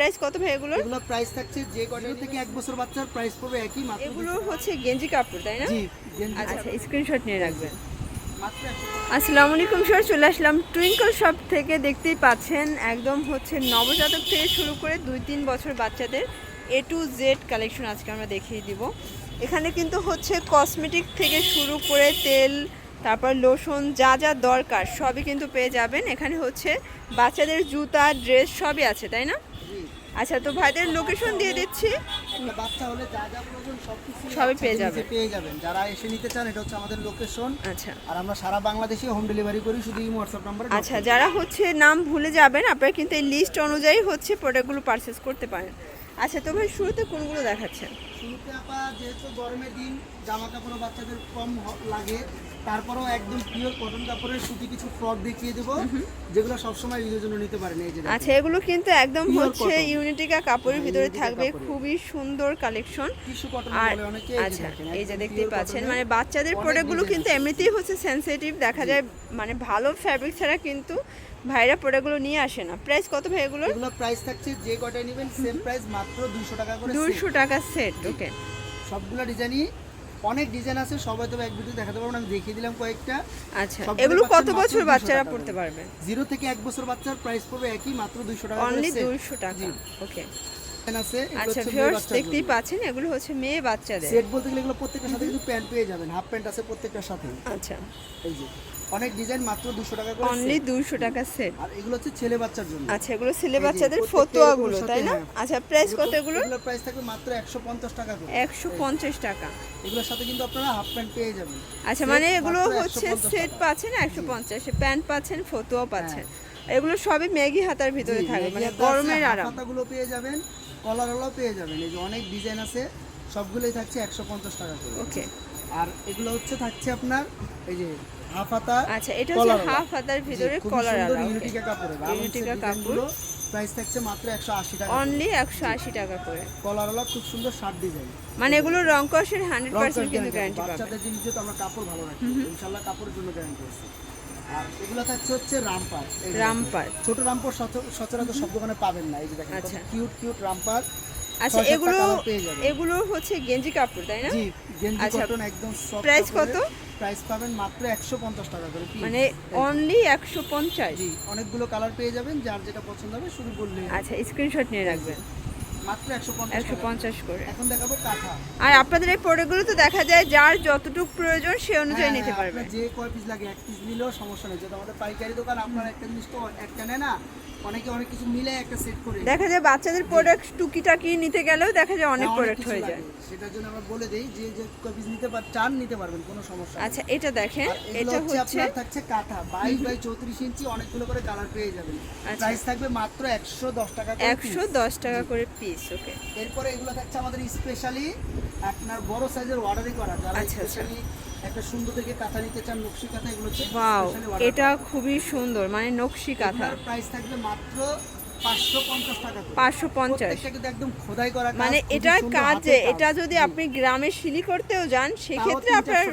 Price কত ভাই এগুলোর? এগুলো প্রাইস থাকছে যে কটার থেকে এক বছর বাচ্চার প্রাইস পড়বে একই মাত্র এগুলো হচ্ছে গেঞ্জি কাপড় তাই না? জি আচ্ছা স্ক্রিনশট নিয়ে রাখবেন। আসসালামু আলাইকুম স্যার চলে আসলাম টুইঙ্কল শপ থেকে। দেখতেই পাচ্ছেন একদম হচ্ছে নবজাতক থেকে শুরু করে দুই তিন বছর বাচ্চাদের এ টু জেড কালেকশন আজকে আমরা দেখিয়ে দিব। এখানে কিন্তু হচ্ছে কসমেটিক থেকে শুরু করে তেল তারপর লোশন যা যা দরকার সবই কিন্তু পেয়ে যাবেন। এখানে হচ্ছে বাচ্চাদের জুতা ড্রেস সবই আছে তাই না? আচ্ছা তো ভাইদের লোকেশন দিয়ে দিচ্ছি। বাচ্চা হলে যা যা প্রয়োজন সবকিছু সবই পেয়ে যাবে। যাবেন। পেয়ে যাবেন। যারা এসে নিতে চান এটা হচ্ছে আমাদের লোকেশন আচ্ছা। আর আমরা সারা বাংলাদেশে হোম ডেলিভারি করি শুধু এই হোয়াটসঅ্যাপ নাম্বার আচ্ছা যারা হচ্ছে নাম ভুলে যাবেন আপনারা কিন্তু এই লিস্ট অনুযায়ী হচ্ছে প্রোডাক্টগুলো পারচেস করতে পারেন। আচ্ছা তো ভাই শুরুতে কোনগুলো দেখাচ্ছেন? শুরুতে আপা যেহেতু গরমের দিন জামা কাপড় বাচ্চাদের কম লাগে তারপরেও একদম পিওর কটন কাপড়ের সুতি কিছু ফ্রক দেখিয়ে দেবো যেগুলো সবসময় ইউজের জন্য নিতে পারেন এই যে আচ্ছা এগুলো কিন্তু একদম হচ্ছে। ইউনিটিকা কাপড়ের ভিতরে থাকবে খুবই সুন্দর কালেকশন আর বলে অনেকে আচ্ছা এই যে একদম দেখতেই পাচ্ছেন মানে বাচ্চাদের প্রোডাক্টগুলো কিন্তু এমনিতেই হচ্ছে সেনসিটিভ দেখা যায় মানে ভালো ফ্যাব্রিক ছাড়া কিন্তু ভাইরা প্রোডাক্টগুলো নিয়ে আসে না। প্রাইস কত ভাই এগুলোর এগুলো প্রাইস থাকছে যে কটাই নেবেন সেম প্রাইস মাত্র 200 টাকা করে দুইশো set। টাকা সেট ওকে সবগুলো ডিজাইনই অনেক ডিজাইন আছে সবাই তো এক ভিডিও দেখাতে পারব না আমি দেখিয়ে দিলাম কয়েকটা। আচ্ছা এগুলো কত বছর বাচ্চারা পড়তে পারবে? জিরো থেকে এক বছর বাচ্চার প্রাইস পড়বে একই মাত্র 200 টাকা করে অনলি set। দুইশো টাকা জি। ওকে এগুলো আচ্ছা ভিউয়ার্স দেখতেই পাচ্ছেন এগুলো হচ্ছে মেয়ে বাচ্চাদের। সেট বলতে গেলে এগুলো প্রত্যেকটার সাথে কিন্তু প্যান্ট পেয়ে যাবেন হাফ প্যান্ট আছে প্রত্যেকটার সাথে। আচ্ছা। এই যে। অনেক ডিজাইন মাত্র 200 টাকা করে অনলি set। দুইশো টাকা সেট আর এগুলো হচ্ছে ছেলে বাচ্চার জন্য। আচ্ছা এগুলো ছেলে বাচ্চাদের ফতোয়াগুলো এরকম তাই না? হ্যাঁ। আচ্ছা প্রাইস কত এগুলো? এগুলোর প্রাইস থাকবে মাত্র 150 টাকা করে। একশো পঞ্চাশ টাকা। এগুলোর সাথে কিন্তু আপনারা হাফ প্যান্ট পেয়ে যাবেন। আচ্ছা মানে এগুলো হচ্ছে 150 সেট পাচ্ছেন একশো পঞ্চাশ প্যান্ট পাচ্ছেন ফতুয়াও পাচ্ছেন। এগুলো সবই ম্যাগি হাতার ভিতরে থাকবে মানে গরমের আরাম। হাতাগুলো পেয়ে যাবেন কলারওয়ালাও পেয়ে যাবেন। এই যে অনেক ডিজাইন আছে সবগুলোই থাকছে 150 টাকা করে। ওকে আর এগুলো হচ্ছে থাকছে আপনার এই যে আচ্ছা এটা হচ্ছে হাফ হাতার ভিতরে কলার আলা ইউনিটিকা কাপড়ের ইউনিটিকা কাপড় প্রাইস থাকছে মাত্র 180 টাকা অনলি একশো আশি টাকা করে। কলারওয়ালা খুব সুন্দর শার্ট ডিজাইন মানে এগুলো রং কষের হান্ড্রেড পার্সেন্ট কিন্তু গ্যারান্টি পাবেন বাচ্চাদের জিনিস যেহেতু আমরা কাপড় ভালো রাখি ইনশাআল্লাহ কাপড়ের জন্য গ্যারান্টি আছে। আর এগুলো থাকছে হচ্ছে রামপার। এই যে দেখেন। রামপার ছোট রামপার সচরাচর সব দোকানে পাবেন না এই যে দেখেন আচ্ছা। Cute cute romper. আচ্ছা এগুলো এগুলো হচ্ছে গেঞ্জি কাপড় তাই না? জি গেঞ্জি আচ্ছা, কটন একদম সফট price কত? প্রাইস পাবেন মাত্র 150 টাকা করে মানে অনলি একশো পঞ্চাশ? জি অনেকগুলো কালার পেয়ে যাবেন যার যেটা পছন্দ হবে শুধু বললে আচ্ছা স্ক্রিনশট নিয়ে রাখবেন। মাত্র 150 একশো পঞ্চাশ করে। এখন দেখাবো কাঁথা। আর আপনাদের এই প্রোডাক্টগুলো তো দেখা যায় যার যতটুকু প্রয়োজন সে অনুযায়ী হ্যাঁ, নিতে হ্যাঁ, পারবে। যে কয় পিস লাগে এক পিস নিলেও সমস্যা নেই। যেহেতু আমাদের পাইকারি দোকান আপনার একটা জিনিস তো একটা নেয় না অনেকে অনেক কিছু মিলে একটা সেট করে দেখা যায় বাচ্চাদের প্রোডাক্ট টুকিটাকি নিতে গেলেও দেখা যায় অনেক হ্যাঁ, প্রোডাক্ট হয়ে যায়। সেটার জন্য আমরা বলে দেই যে যে কয় পিস নিতে পার চান নিতে পারবেন কোনো সমস্যা আচ্ছা এটা দেখেন এটা হচ্ছে আপনার থাকছে কাঁথা বাইশ বাই চৌত্রিশ ইঞ্চি অনেকগুলো করে কালার পেয়ে যাবেন। আচ্ছা। প্রাইস থাকবে মাত্র একশো দশ টাকা করে একশো piece। দশ টাকা করে পিস ওকে এরপরে এগুলো থাকছে আমাদের স্পেশালি আপনার বড় সাইজের অর্ডারই করা। যারা আচ্ছা, আচ্ছা। স্পেশালি একটা সুন্দর থেকে কাঁথা নিতে চান নকশি কাঁথা এগুলো হচ্ছে ওয়াও এটা খুবই সুন্দর মানে নকশি কাঁথা। প্রাইস থাকবে মাত্র টাকা একদম খোদাই করা মানে সুন্দর কাজে এটা যদি আপনি গ্রামে শিলি করতেও যান সেক্ষেত্রে আপনার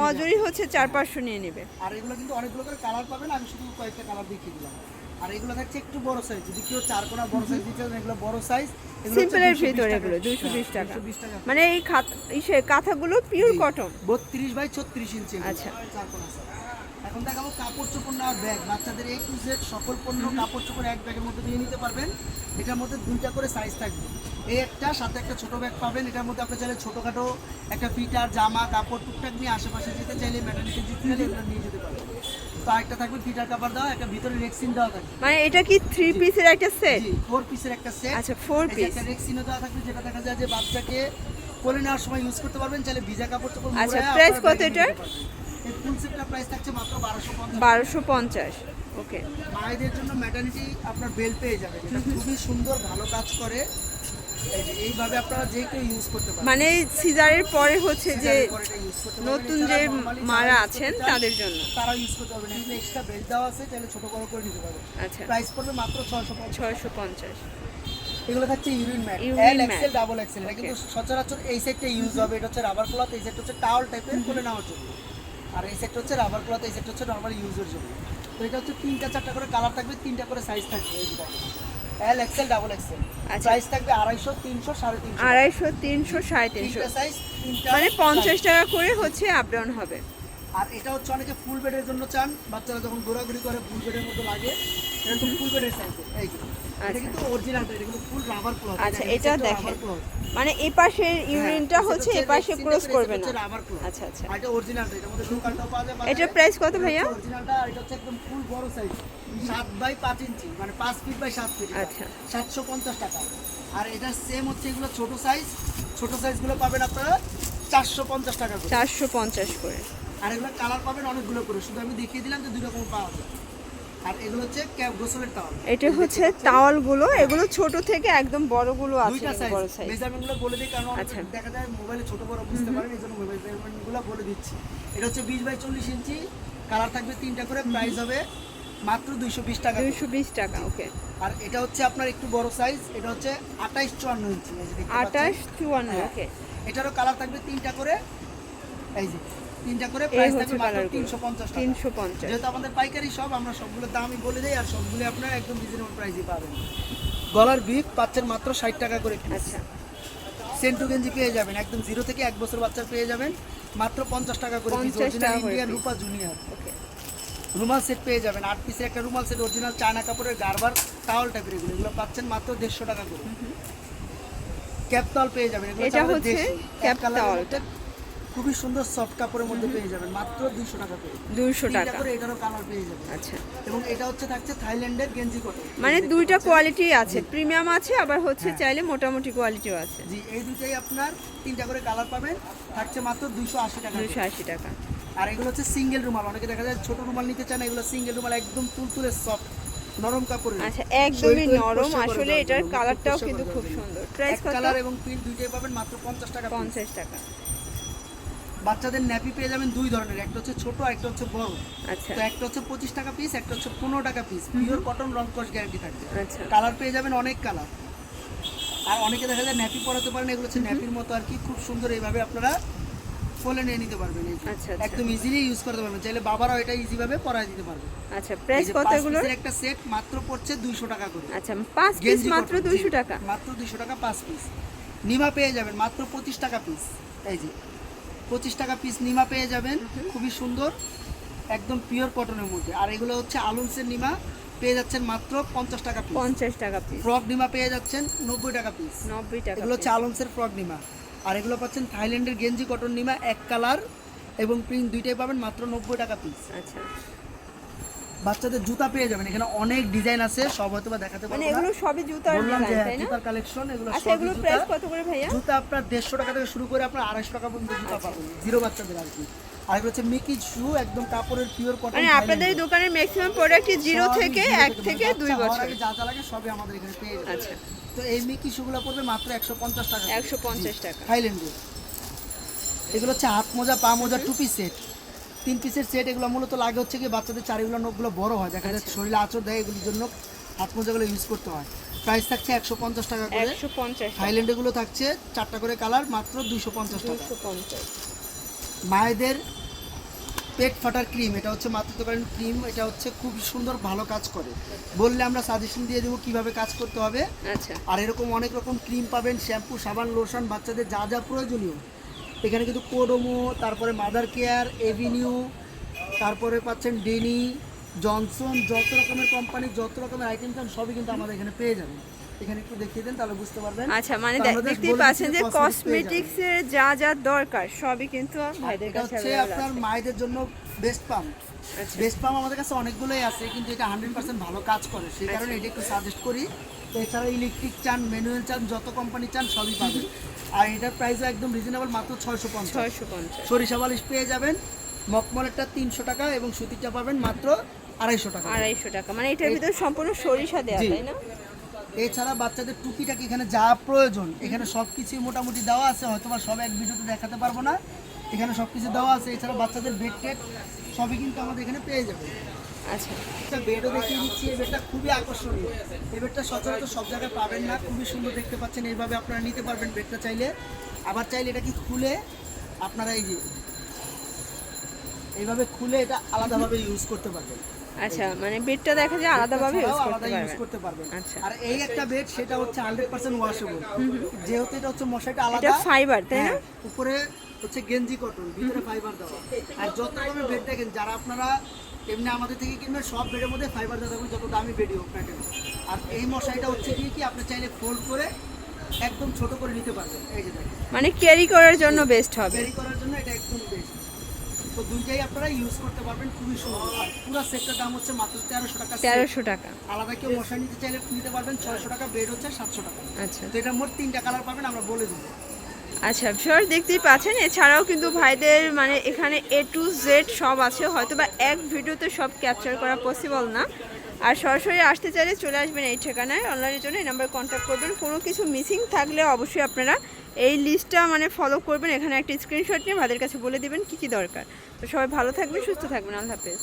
মজুরি হচ্ছে চার পাঁচশো নিয়ে নেবে। আর এগুলো কিন্তু অনেকগুলো করে কালার পাবেন আমি শুধু কয়েকটা কালার দেখিয়ে দিলাম। আর এগুলো থাকছে একটু বড় সাইজ যদি কেউ চার কোনা বড় সাইজ দিতে চান এগুলো বড় সাইজ সিম্পলের ভিতরে এগুলো দুইশো বিশ টাকা। মানে এই খাত ইসে কাঁথাগুলো পিওর কটন বত্রিশ বাই ছত্রিশ ইঞ্চি আচ্ছা। চার কোনা। এখন দেখাবো কাপড় চোপড় নেওয়ার ব্যাগ বাচ্চাদের এ টু জেড সকল পণ্য কাপড় চোপড় এক ব্যাগের মধ্যে নিয়ে নিতে পারবেন। এটার মধ্যে দুইটা করে সাইজ থাকবে। এই একটা সাথে একটা ছোট ব্যাগ পাবেন। এটার মধ্যে আপনি চাইলে ছোটোখাটো একটা ফিটার জামা কাপড় টুকটাক নিয়ে আশেপাশে যেতে চাইলে ম্যাটার্নিটি যেতে চাইলে এগুলো নিয়ে যেতে পারবেন। তো আরেকটা থাকবে ফিটার কাপড় দেওয়া একটা ভিতরে রেক্সিন দেওয়া থাকবে। মানে এটা কি থ্রি পিসের একটা সেট জি ফোর পিসের একটা সেট আচ্ছা, four piece। একটা রেক্সিনও দেওয়া থাকবে যেটা দেখা যায় যে বাচ্চাকে কোলে নেওয়ার সময় ইউজ করতে পারবেন চাইলে ভিজা কাপড় চোপড় আচ্ছা, মুড়ায় কত এটার? এই ফুল সেটটা প্রাইস থাকছে মাত্র বারোশো পঞ্চাশ। বারোশো পঞ্চাশ ওকে মায়েদের জন্য ম্যাটার্নিটি আপনার বেল পেয়ে যাবে এটা খুবই সুন্দর ভালো কাজ করে। এইভাবে আপনারা যে কেউ ইউজ করতে পারেন। মানে সিজারের পরে হচ্ছে যে। নতুন যে মারা আছেন তাদের জন্য। তারা ইউজ করতে পারবেন। এখানে এক্সট্রা বেল্ট দেওয়া আছে চাইলে ছোট বড় করে নিতে পারবেন। আচ্ছা। প্রাইস পড়বে মাত্র ছয়শো ছয়শো পঞ্চাশ। এগুলো থাকছে urine mat L XL double XL এটা কিন্তু সচরাচর এই সেটটা ইউজ হবে। এটা হচ্ছে রাবার ক্লথ এই সেটটা হচ্ছে টাওয়াল টাইপের করে নেওয়ার জন্য। আর এই সেটটা হচ্ছে রাবার ক্লথ এই সেটটা হচ্ছে নর্মাল ইউজের জন্য। তো এটা হচ্ছে তিনটা চারটা করে কালার থাকবে তিনটা করে সাইজ থাকবে। এল এক্সেল ডাবল এক্সেল আচ্ছা। প্রাইস থাকবে আড়াইশো তিনশো সাড়ে তিনশো। আড়াইশো তিনশো সাড়ে তিনশো। মানে পঞ্চাশ টাকা করে হচ্ছে আপডাউন হবে। আর এটা হচ্ছে অনেকে ফুল বেডের জন্য চান বাচ্চারা যখন ঘোরাঘুরি করে ফুল বেডের মতো লাগে এটা তো ফুল বেডের সাইজ এই এটা আচ্ছা। কিন্তু অরিজিনালটা এটা কিন্তু ফুল রাবার ক্লথ আচ্ছা, এটা দেখেন। মানে এই পাশের ইউরিনটা হচ্ছে এ পাশে ক্রস করবে না। রাবার ক্লথ আচ্ছা আচ্ছা। এটা অরিজিনালটা এটার মধ্যে দোকানটাও পাওয়া যায় এটার প্রাইস কত ভাইয়া? অরিজিনালটা এটা হচ্ছে একদম ফুল বড় সাইজ বাই ইঞ্চি মানে ফিট বাই ফিট আচ্ছা। টাকা। আর এটা সেম হচ্ছে এগুলো ছোট সাইজ ছোট সাইজগুলো পাবেন আপনারা চারশো পঞ্চাশ টাকা চারশো পঞ্চাশ করে। আর এগুলো কালার পাবেন অনেকগুলো করে। শুধু আমি দেখিয়ে দিলাম যে দুই রকম পাওয়া যায়। আর এগুলো হচ্ছে ক্যাপ গোসলের টাওয়াল এটা হচ্ছে টাওয়ালগুলো এগুলো ছোট থেকে একদম বড়গুলো আছে দুইটা সাইজ বড় সাইজ মেজারমেন্টগুলো বলে দিই কারণ আচ্ছা। দেখা যায় মোবাইলে ছোট বড় বুঝতে পারেন এই জন্য মেজারমেন্টগুলো বলে দিচ্ছি। এটা হচ্ছে বিশ বাই চল্লিশ ইঞ্চি। কালার থাকবে তিনটা করে প্রাইস হবে মাত্র দুইশো বিশ টাকা করে। দুইশো বিশ টাকা ওকে আর এটা হচ্ছে আপনার একটু বড় সাইজ এটা হচ্ছে আঠাইশ চুয়ান্ন ইঞ্চি এই যে দেখতে পাচ্ছেন। আঠাশ চুয়ান্ন হ্যাঁ। ওকে এটারও কালার থাকবে তিনটা করে। এই যে তিনটা করে প্রাইস থাকবে মাত্র কালারগুলো তিনশো পঞ্চাশ টাকা। তিনশো পঞ্চাশ। যেহেতু আমাদের পাইকারি সব আমরা সবগুলোর দামই বলে দিই আর সবগুলো আপনারা একদম রিজনেবল প্রাইসে পাবেন। গলার বিপ পাচ্ছেন মাত্র ষাট টাকা করে আচ্ছা। সেন্টু গেঞ্জি পেয়ে যাবেন একদম জিরো থেকে এক বছর বাচ্চা পেয়ে যাবেন মাত্র পঞ্চাশ টাকা করে 50 ইন্ডিয়ান রূপা জুনিয়র ওকে রুমাল সেট পেয়ে যাবেন আট পিসের একটা রুমাল সেট অরিজিনাল চায়না কাপড়ের গারবার টাওয়াল টাইপের এগুলো। এগুলো পাচ্ছেন মাত্র দেড়শো টাকা করে। ক্যাপ টাওয়াল পেয়ে যাবেন এটা হচ্ছে ক্যাপ টাওয়াল। খুবই সুন্দর সফট কাপড়ের মধ্যে পেয়ে যাবেন মাত্র দুইশো টাকা করে। দুইশো টাকা। করে এটারও কালার পেয়ে যাবেন। আচ্ছা। এবং এটা হচ্ছে থাকছে থাইল্যান্ডের গেঞ্জি কটন মানে দুইটা কোয়ালিটি আছে প্রিমিয়াম আছে আবার হচ্ছে চাইলে মোটামুটি কোয়ালিটিও আছে। জি এই দুটাই আপনার তিনটা করে কালার পাবেন থাকছে মাত্র দুইশো আশি টাকা। দুইশো আশি টাকা। আর এগুলো হচ্ছে সিঙ্গেল রুমাল অনেকে দেখা যায় ছোট রুমাল নিতে চান এগুলো সিঙ্গেল রুমাল একদম তুলতুলে সফট নরম কাপড়ের। আচ্ছা একদমই নরম আসলে এটার কালারটাও কিন্তু খুব সুন্দর। প্রাইস কত? কালার এবং প্রিন্ট দুইটাই পাবেন মাত্র পঞ্চাশ টাকা piece। পঞ্চাশ টাকা। বাচ্চাদের ন্যাপি পেয়ে যাবেন দুই ধরনের একটা হচ্ছে ছোট একটা হচ্ছে বড়। আচ্ছা। তো একটা হচ্ছে পঁচিশ টাকা পিস একটা হচ্ছে পনেরো টাকা পিস পিওর কটন রং কস গ্যারান্টি থাকবে। আচ্ছা। কালার পেয়ে যাবেন অনেক কালার আর অনেকে দেখা যায় ন্যাপি পরাতে পারেন এগুলো হচ্ছে ন্যাপির মতো আর কি খুব সুন্দর এইভাবে আপনারা ফলে নিয়ে নিতে পারবেন। আচ্ছা, আচ্ছা। একদম ইজিলি ইউজ করতে পারবেন চাইলে বাবারাও এটা ইজি ভাবে পরাই দিতে পারবে। আচ্ছা প্রাইস কত পিসের একটা সেট মাত্র পড়ছে দুইশো টাকা করে। আচ্ছা পাঁচ পিস মাত্র cotton, জি, দুইশো টাকা? মাত্র দুইশো টাকা পাঁচ পিস নিমা পেয়ে যাবেন মাত্র পঁচিশ টাকা পিস এই যে পঁচিশ টাকা পিস নিমা পেয়ে যাবেন। খুবই সুন্দর একদম পিওর কটনের মধ্যে। আর এগুলো হচ্ছে আলুন্সের নিমা পেয়ে যাচ্ছেন মাত্র পঞ্চাশ টাকা পিস পঞ্চাশ টাকা পিস ফ্রক নিমা পেয়ে যাচ্ছেন নব্বই টাকা পিস নব্বই টাকা এগুলো হচ্ছে আলুন্সের ফ্রক নিমা। আর এগুলো পাচ্ছেন থাইল্যান্ডের গেঞ্জি কটন নিমা এক কালার এবং প্রিন্ট দুইটাই পাবেন মাত্র নব্বই টাকা পিস আচ্ছা। বাচ্চাদের জুতা পেয়ে যাবেন। এখানে অনেক ডিজাইন আছে সব হয়তো বা দেখাতে মানে পারব না। এগুলো সবই জুতার বললাম যে জুতার কালেকশন এগুলো আচ্ছা জুতা। প্রাইস কত করে ভাইয়া? জুতা আপনার দেড়শো টাকা থেকে শুরু করে আপনার আড়াইশো টাকা পর্যন্ত জুতা আচ্ছা। পাবেন। জিরো বাচ্চাদের আর কি। আর এগুলো হচ্ছে মিকি শু একদম কাপড়ের পিওর কটন মানে আপনাদের দোকানের ম্যাক্সিমাম প্রোডাক্টই জিরো থেকে এক থেকে দুই বছর যা যা লাগে সবই আমাদের এখানে পেয়ে যাবেন। আচ্ছা। তো এই মিকি শুগুলো পড়বে মাত্র একশো পঞ্চাশ টাকা করে। একশো পঞ্চাশ টাকা। থাইল্যান্ডের এগুলো হচ্ছে হাত মোজা পা মোজা টুপি সেট তিন পিসের সেট এগুলো মূলত লাগে হচ্ছে কি বাচ্চাদের চারিগুলো নখগুলো বড় হয়। দেখা যাচ্ছে শরীরে আঁচড় দেয় এগুলোর জন্য হাত মোজাগুলো ইউজ করতে হয়। প্রাইস থাকছে একশো পঞ্চাশ টাকা করে। থাইল্যান্ডে গুলো থাকছে চারটা করে কালার মাত্র দুইশো পঞ্চাশ টাকা। মায়েদের পেট ফাটার ক্রিম এটা হচ্ছে মাতৃত্বকালীন ক্রিম এটা হচ্ছে খুব সুন্দর ভালো কাজ করে। বললে আমরা সাজেশন দিয়ে দেবো কীভাবে কাজ করতে হবে। আচ্ছা। আর এরকম অনেক রকম ক্রিম পাবেন শ্যাম্পু সাবান লোশন বাচ্চাদের যা যা প্রয়োজনীয়। এখানে কিন্তু কোডোমো তারপরে মাদার কেয়ার এভিনিউ তারপরে পাচ্ছেন ডেনি জনসন যত রকমের কোম্পানি যত রকমের আইটেম চান সবই কিন্তু আমাদের এখানে পেয়ে যাবেন। এখানে একটু দেখিয়ে দেন তাহলে বুঝতে পারবেন। আচ্ছা মানে দেখতেই পাচ্ছেন যে। কসমেটিক্স এর যা যা দরকার সবই কিন্তু ভাইদের কাছে হচ্ছে আপনার মায়েদের জন্য বেস্ট পাম্প আচ্ছা। বেস্ট পাম্প আমাদের কাছে অনেকগুলোই আছে কিন্তু এটা হান্ড্রেড পার্সেন্ট ভালো কাজ করে। সেই কারণে এটা একটু সাজেস্ট করি। এছাড়া ইলেকট্রিক চান ম্যানুয়াল চান যত কোম্পানি চান সবই পাবেন। আর এটার প্রাইসও একদম রিজনেবল মাত্র ছয়শো পঞ্চাশ। ছয়শো পঞ্চাশ। সরিষা বালিশ পেয়ে যাবেন মকমলেরটা তিনশো টাকা এবং সুতিরটা পাবেন মাত্র আড়াইশো টাকা। আড়াইশো টাকা। মানে এটার ভিতরে সম্পূর্ণ সরিষা দেওয়া। তাই না? এছাড়া বাচ্চাদের টুপিটাকে এখানে যা প্রয়োজন এখানে সব কিছুই মোটামুটি দেওয়া আছে হয়তো বা সব এক ভিডিওতে দেখাতে পারব না। এখানে সব কিছু দেওয়া আছে এছাড়া বাচ্চাদের বেড টেড সবই কিন্তু আমাদের এখানে পেয়ে যাবে আচ্ছা। বেডও দেখিয়ে দিচ্ছি এই বেডটা খুবই আকর্ষণীয়। এই বেডটা সচরাচর সব জায়গায় পাবেন না খুবই সুন্দর দেখতে পাচ্ছেন এইভাবে আপনারা নিতে পারবেন বেডটা চাইলে। আবার চাইলে এটা কি খুলে আপনারা এই যে এইভাবে খুলে এটা আলাদাভাবে ইউজ করতে পারবেন। আচ্ছা মানে বেডটা দেখা যায় আলাদাভাবে ইউজ করতে পারবেন। আচ্ছা। আর এই একটা বেড সেটা হচ্ছে হান্ড্রেড পার্সেন্ট ওয়াশেবল যেহেতু এটা হচ্ছে মশারিটা এটা আলাদা ফাইবার তাই না? হ্যাঁ, উপরে হচ্ছে গেঞ্জি কটন ভিতরে ফাইবার দেওয়া। আর যত দামে বেড দেখেন যারা আপনারা এমনি আমাদের থেকে কিনবেন সব বেডের মধ্যে ফাইবার থাকবে যত দামি বেডই হোক না কেন। আর এই মশারিটা হচ্ছে কি কি আপনি চাইলে ফোল্ড করে একদম ছোট করে নিতে পারবেন। এই যে দেখেন। মানে ক্যারি করার জন্য বেস্ট হবে। ক্যারি করার জন্য এটা একদম বেস্ট তো দুইটাই আপনারা ইউজ করতে পারবেন খুবই সুন্দর। আর পুরো সেটটার দাম হচ্ছে মাত্র তেরোশো টাকা। তেরোশো টাকা। আলাদা কেউ মশারি নিতে চাইলে নিতে পারবেন ছয়শো টাকা বেড হচ্ছে সাতশো টাকা। আচ্ছা। তো এটা মোট তিনটা কালার পাবেন আমরা বলে দেবো। আচ্ছা ভিউয়ার্স দেখতেই পাচ্ছেন, এছাড়াও কিন্তু ভাইদের মানে এখানে এ টু জেড সব আছে হয়তো বা এক ভিডিওতে সব ক্যাপচার করা পসিবল না। আর সরাসরি আসতে চাইলে চলে আসবেন এই ঠিকানায় অনলাইনের জন্য এই নাম্বার কন্ট্যাক্ট করবেন। কোনো কিছু মিসিং থাকলে অবশ্যই আপনারা এই লিস্টটা মানে ফলো করবেন। এখানে একটা স্ক্রিনশট নিয়ে ভাইদের কাছে বলে দিবেন কী কী দরকার। তো সবাই ভালো থাকবেন, সুস্থ থাকবেন। আল্লাহ হাফেজ।